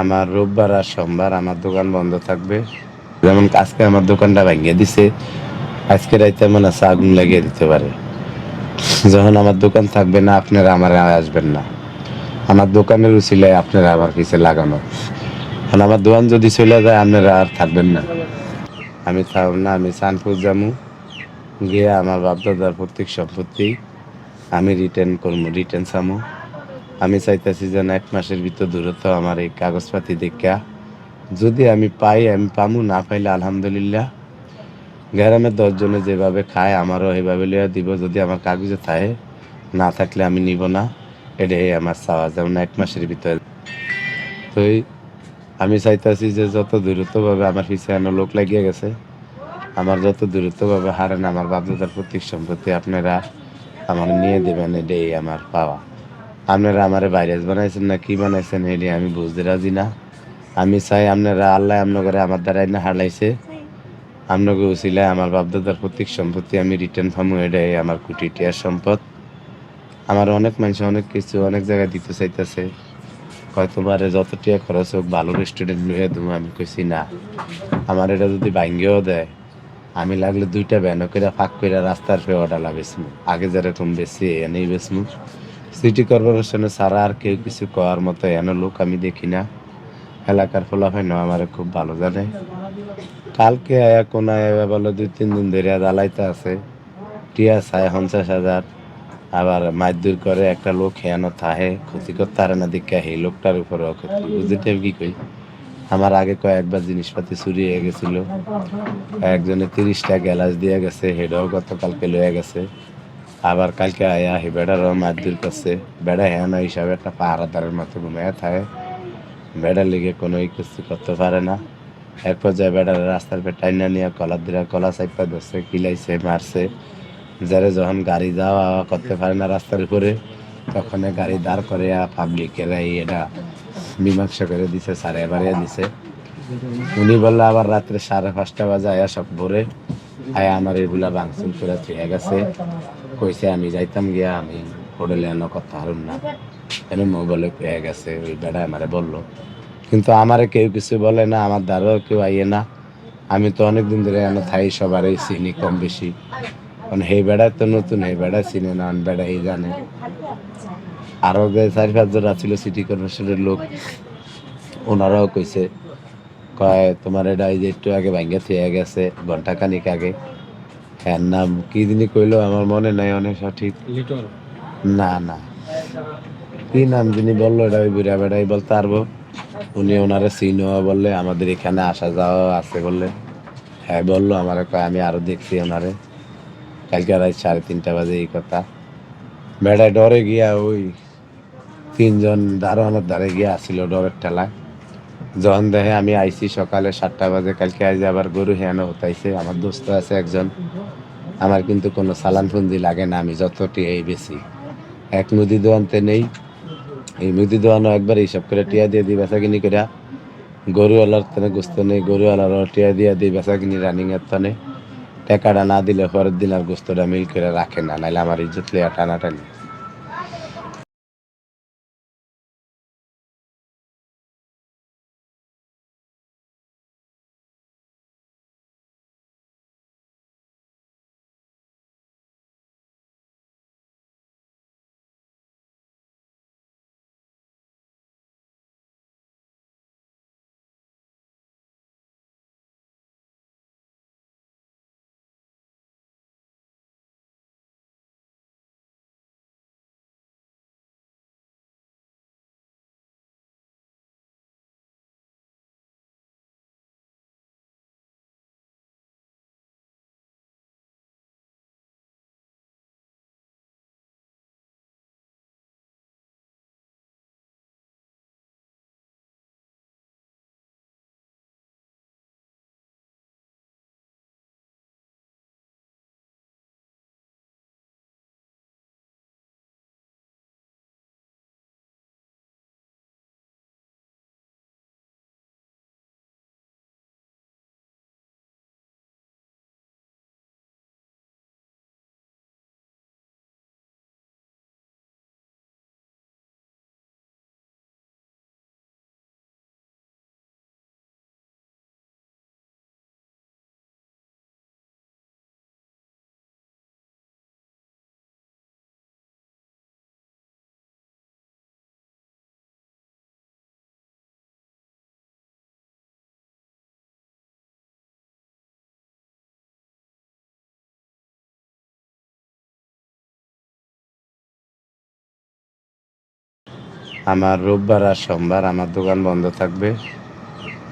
আমার রোববার আর সোমবার আমার দোকান বন্ধ থাকবে। যেমন আজকে আমার দোকানটা ভেঙে দিছে, আজকে রাইতে মনে আছে আগুন লাগিয়ে দিতে পারে। যখন আমার দোকান থাকবে না, আপনারা আমার আসবেন না। আমার দোকানের উচিলায় আপনারা আমার পিছে লাগানো। আর আমার দোকান যদি চলে যায়, আপনারা আর থাকবেন না। আমি থাকব না, আমি চানপুর যামু। গিয়ে আমার বাপদাদার প্রত্যেক সম্পত্তি আমি রিটার্ন করব রিটার্ন চামু। আমি চাইতেছি যেন এক মাসের ভিতর দূরত্ব আমার এই কাগজপাতি দেখা। যদি আমি পাই, আমি পামু, না পাইলে আলহামদুলিল্লাহ। গ্রামের দশজনে যেভাবে খায়, আমারও এইভাবে লিয়া দিব। যদি আমার কাগজে থাকে, না থাকলে আমি নিব না। এটাই আমার চাওয়া, যেমন এক মাসের ভিতরে। তো আমি চাইতেছি যে যত দূরত্বভাবে আমার পিছিয়ে লোক লাগিয়ে গেছে, আমার যত দূরত্বভাবে হারেন, আমার বাপদাদার প্রতীক সম্পত্তি আপনারা আমার নিয়ে দেবেন, এটাই আমার পাওয়া। আপনারা আমার ভাইরাস বানাইছেন না কি বানাইছেন এটি আমি বুঝতে রাজি না। আমি চাই আপনারা আল্লাহ আপনার আমার দ্বারাই না হারাইছে। আপনাকে উচিলায় আমার বাপদাদার প্রত্যেক সম্পত্তি আমি রিটার্ন পাবো এটাই আমার কোটি টিয়ার সম্পদ। আমার অনেক মানুষ অনেক কিছু অনেক জায়গায় দিতে চাইতেছে। হয়তো মারে যত টিয়া খরচ হোক, ভালো রেস্টুরেন্ট লুয়ে দেবো, আমি কইছি না। আমার এটা যদি ভাঙ্গেও দেয়, আমি লাগলে দুইটা ব্যান করে ফাঁক করে রাস্তার ফেওয়াটা বেচমু আগে যেরকম বেশি এনেই বেচমু সিটি কর্পোরেশনে ছাড়া আর কেউ কিছু করার মতো এন লোক আমি দেখি না। এলাকার ফলাফল আমার খুব ভালো জানে। কালকে আয়া কোন আয়া বলে, দুই, তিন দিন ধরে দালাইতে আছে। টিয়া চায় পঞ্চাশ হাজার। আবার মারধর করে একটা লোক হেয়ানো থাহে, ক্ষতি করতে পারে না দেখে এই লোকটার উপর ক্ষতি বুঝতে কি কই? আমার আগে কয়েকবার জিনিসপাতি চুরি হয়ে গেছিল। একজনে তিরিশটা গ্যালাস দিয়ে গেছে, হেডাও গতকালকে লয়ে গেছে। আবার কালকে আয়া হে বেড়ারও মারধর করছে। বেড়া হেয়ানো হিসাবে একটা পাহারাদারের মতো ঘুমিয়ে থাকে। বেড়ার লিগে কোনো কিছু করতে পারে না। এক পর্যায়ে বেড়ার রাস্তার পে টাইনা নিয়ে কলার দিরা কলা চাইপা ধরছে, কিলাইছে, মারছে। যারা যখন গাড়ি যাওয়া করতে পারে না রাস্তার উপরে, তখন গাড়ি দাঁড় করে পাবলিকের এটা মীমাংসা করে দিছে, সারে বাড়িয়ে দিছে। উনি বলল আবার রাত্রে সাড়ে পাঁচটা বাজে আয়া সব ভোরে আয়া আমার এগুলা ভাঙচুর করে থুয়ে গেছে। কইছে, আমি যাইতাম গিয়া, আমি হোটেলে এনে কথা হারুম না। এনে মোবাইলে পেয়ে গেছে, ওই বেড়া আমারে বলল। কিন্তু আমারে কেউ কিছু বলে না, আমার দ্বারাও কেউ আইয়ে না। আমি তো অনেক দিন ধরে এনে থাই, সবারই চিনি কম বেশি। কারণ হে বেড়া তো নতুন হে বেড়া চিনে না বেড়া এই জানে। আরও যে চারি পাঁচজন ছিল সিটি কর্পোরেশনের লোক, ওনারাও কইছে কয় তোমার এটা এই যে একটু আগে ভাঙ্গে থুয়ে গেছে ঘণ্টা খানিক আগে। হ্যাঁ নাম কি দিনই কইলো? আমার মনে নাই অনেক সঠিক। না না। কি নাম যিনি বলল এটা ওই বুড়া বেড়াই বলতে পারব। উনি ওনারে চিনো বললে আমাদের এখানে আসা যাওয়া আছে বললে। হ্যাঁ বলল আমার কয় আমি আরও দেখছি ওনারে। কালকে রাত সাড়ে তিনটা বাজে এই কথা। বেড়ায় ডরে গিয়া ওই তিনজন দারোয়ানের ধারে গিয়া আসছিল ডরের ঠেলায়। যখন দেখে আমি আইছি সকালে সাতটা বাজে, কালকে আজ আবার গরু হেয়ানো হতাইছে আমার দোস্ত আছে একজন। আমার কিন্তু কোনো সালান ফুন্দি লাগে না, আমি যতটি এই বেশি এক মুদি দোয়ানতে নেই। এই মুদি দোয়ানো একবার এইসব করে টিয়া দিয়ে দিই বেচা কিনি করে গরুওয়ালার তনে গোস্ত নেই গরুওয়ালার টিয়া দিয়ে দিই বেচা কিনি রানিং এর তনে। টাকাটা না দিলে পরের দিন আর গোস্তটা মিল করে রাখে না নাহলে আমার ইজ্জত লিয়া টানাটানি। আমার রোববার আর সোমবার আমার দোকান বন্ধ থাকবে।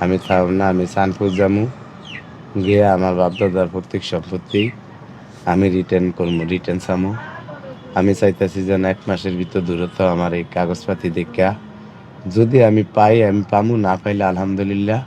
আমি থাকব না, আমি সানপুর যাব গিয়ে আমার বাপদাদার প্রত্যেক সম্পত্তি আমি রিটার্ন করব রিটার্ন চামু। আমি চাইতেছি যেন এক মাসের ভিতর দূরত্ব আমার এই কাগজপাতি দেখা। যদি আমি পাই, আমি পামু, না পাইলে আলহামদুলিল্লাহ।